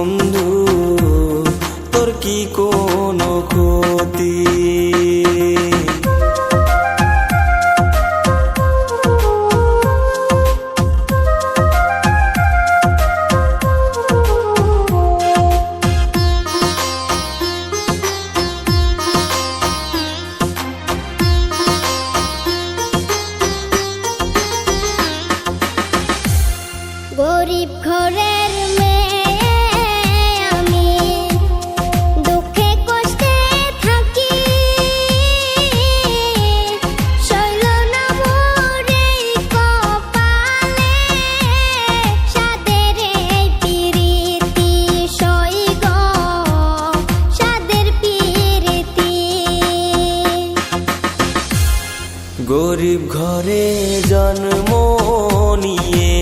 বন্ধু তোর কি কোনো ক্ষতি? গরিব ঘরে জন্ম নিয়ে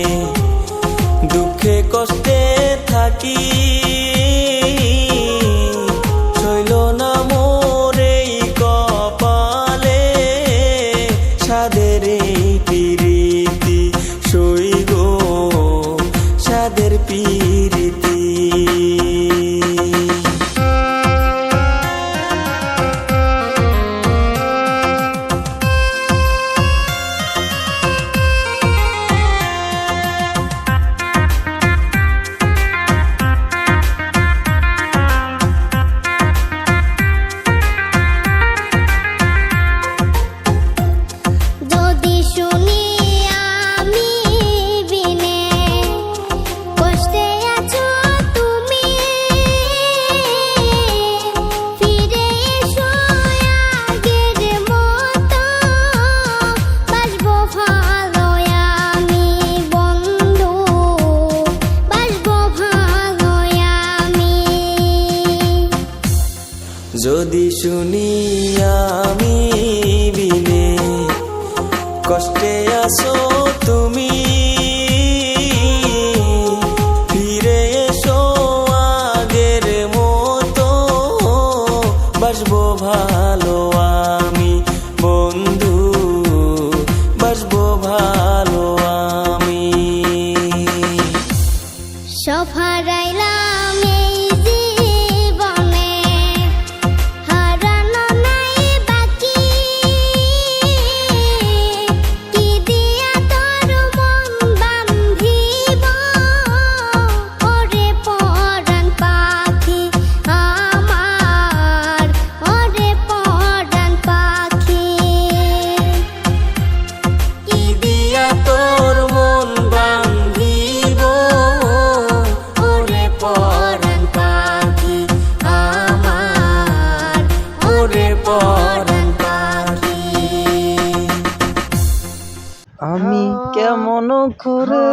দুঃখে কষ্টে থাকি। যদি শুনি আমি বিনে, কষ্টে আসো তুমি। ফিরে এসো আগের মতো, বাসবো ভালো আমি, বন্ধু, বাসবো ভালো কেমন করে?